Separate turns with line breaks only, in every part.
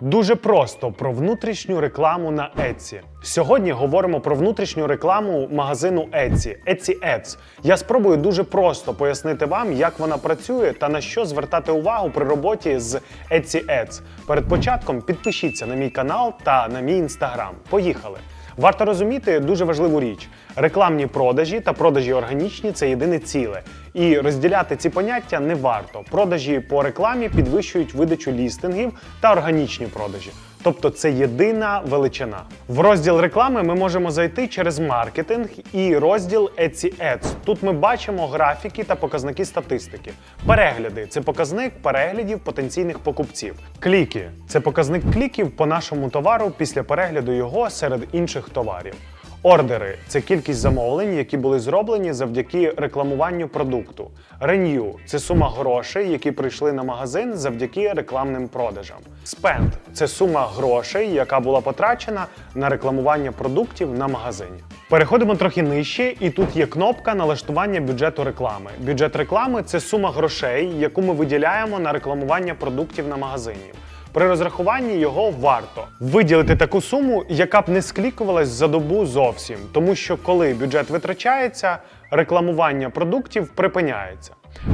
Дуже просто про внутрішню рекламу на Etsy. Сьогодні говоримо про внутрішню рекламу магазину Etsy, Etsy Ads. Я спробую дуже просто пояснити вам, як вона працює та на що звертати увагу при роботі з Etsy Ads. Перед початком підпишіться на мій канал та на мій інстаграм. Поїхали! Варто розуміти дуже важливу річ: рекламні продажі та продажі органічні це єдине ціле. І розділяти ці поняття не варто. Продажі по рекламі підвищують видачу лістингів та органічні продажі. Тобто це єдина величина. В розділ реклами ми можемо зайти через маркетинг і розділ Etsy Ads. Тут ми бачимо графіки та показники статистики. Перегляди це показник переглядів потенційних покупців. Кліки це показник кліків по нашому товару після перегляду його серед інших товарів. Ордери це кількість замовлень, які були зроблені завдяки рекламуванню продукту. Renew – це сума грошей, які прийшли на магазин завдяки рекламним продажам. Spend – це сума грошей, яка була потрачена на рекламування продуктів на магазині. Переходимо трохи нижче, і тут є кнопка налаштування бюджету реклами. Бюджет реклами це сума грошей, яку ми виділяємо на рекламування продуктів на магазині. При розрахуванні його варто виділити таку суму, яка б не склікувалась за добу зовсім, тому що коли бюджет витрачається, рекламування продуктів припиняється.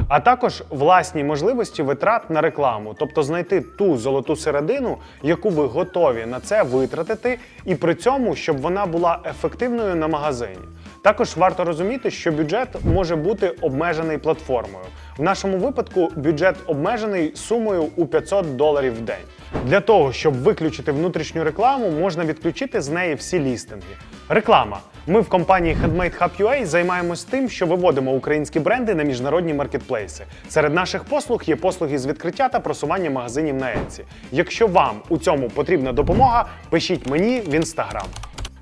А також власні можливості витрат на рекламу, тобто знайти ту золоту середину, яку ви готові на це витратити, і при цьому, щоб вона була ефективною на магазині. Також варто розуміти, що бюджет може бути обмежений платформою. В нашому випадку бюджет обмежений сумою у 500 доларів в день. Для того, щоб виключити внутрішню рекламу, можна відключити з неї всі лістинги. Реклама. Ми в компанії Handmade Hub займаємось тим, що виводимо українські бренди на міжнародні маркетплейси. Серед наших послуг є послуги з відкриття та просування магазинів на Etsy. Якщо вам у цьому потрібна допомога, пишіть мені в інстаграм.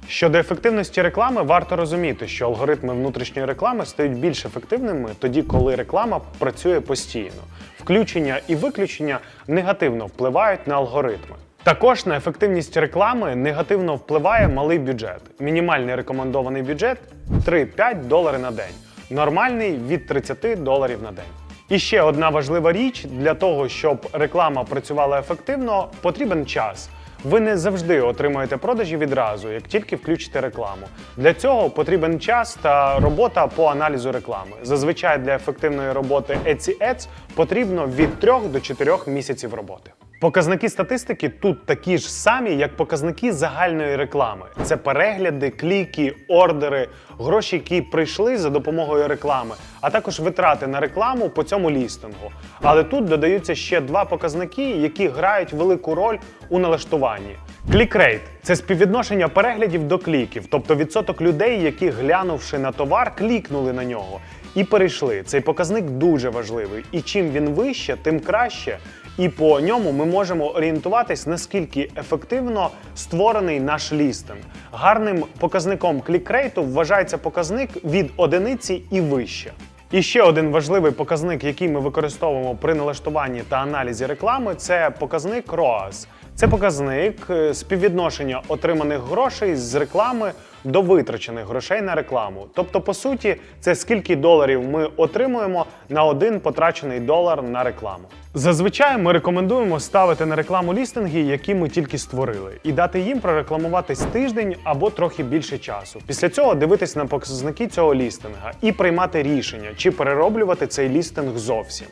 Щодо ефективності реклами, варто розуміти, що алгоритми внутрішньої реклами стають більш ефективними тоді, коли реклама працює постійно. Включення і виключення негативно впливають на алгоритми. Також на ефективність реклами негативно впливає малий бюджет. Мінімальний рекомендований бюджет 3-5 доларів на день, нормальний від 30 доларів на день. І ще одна важлива річ для того, щоб реклама працювала ефективно, потрібен час. Ви не завжди отримаєте продажі відразу, як тільки включите рекламу. Для цього потрібен час та робота по аналізу реклами. Зазвичай для ефективної роботи Etsy Ads потрібно від 3 до 4 місяців роботи. Показники статистики тут такі ж самі, як показники загальної реклами. Це перегляди, кліки, ордери, гроші, які прийшли за допомогою реклами, а також витрати на рекламу по цьому лістингу. Але тут додаються ще два показники, які грають велику роль у налаштуванні. Клікрейт це співвідношення переглядів до кліків, тобто відсоток людей, які глянувши на товар, клікнули на нього і перейшли. Цей показник дуже важливий. І чим він вище, тим краще. І по ньому ми можемо орієнтуватись, наскільки ефективно створений наш лістинг. Гарним показником клікрейту вважається показник від одиниці і вище. І ще один важливий показник, який ми використовуємо при налаштуванні та аналізі реклами, це показник ROAS. Це показник е, співвідношення отриманих грошей з реклами до витрачених грошей на рекламу. Тобто, по суті, це скільки доларів ми отримуємо на один потрачений долар на рекламу. Зазвичай ми рекомендуємо ставити на рекламу лістинги, які ми тільки створили, і дати їм прорекламуватись тиждень або трохи більше часу. Після цього дивитись на показники цього лістинга і приймати рішення, чи перероблювати цей лістинг зовсім.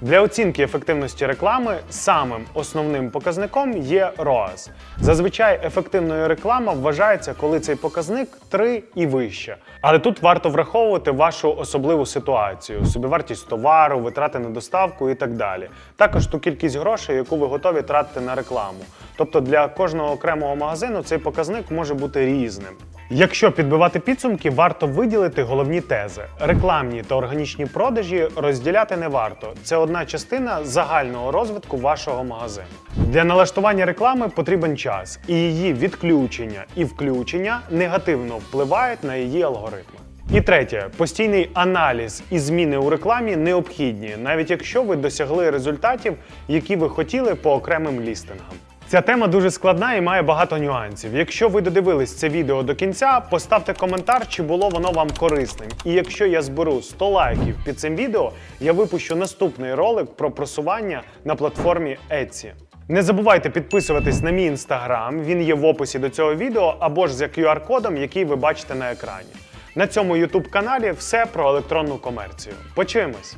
Для оцінки ефективності реклами самим основним показником є ROAS. Зазвичай ефективною реклама вважається, коли цей показник 3 і вище. Але тут варто враховувати вашу особливу ситуацію: собівартість товару, витрати на доставку і так далі. Також ту кількість грошей, яку ви готові тратити на рекламу. Тобто для кожного окремого магазину цей показник може бути різним. Якщо підбивати підсумки, варто виділити головні тези. Рекламні та органічні продажі розділяти не варто. Це одна частина загального розвитку вашого магазину. Для налаштування реклами потрібен час, і її відключення і включення негативно впливають на її алгоритми. І третє, постійний аналіз і зміни у рекламі необхідні, навіть якщо ви досягли результатів, які ви хотіли по окремим лістингам. Ця тема дуже складна і має багато нюансів. Якщо ви додивились це відео до кінця, поставте коментар, чи було воно вам корисним. І якщо я зберу 100 лайків під цим відео, я випущу наступний ролик про просування на платформі Etsy. Не забувайте підписуватись на мій інстаграм, він є в описі до цього відео або ж за QR-кодом, який ви бачите на екрані. На цьому YouTube каналі все про електронну комерцію. Почуємось!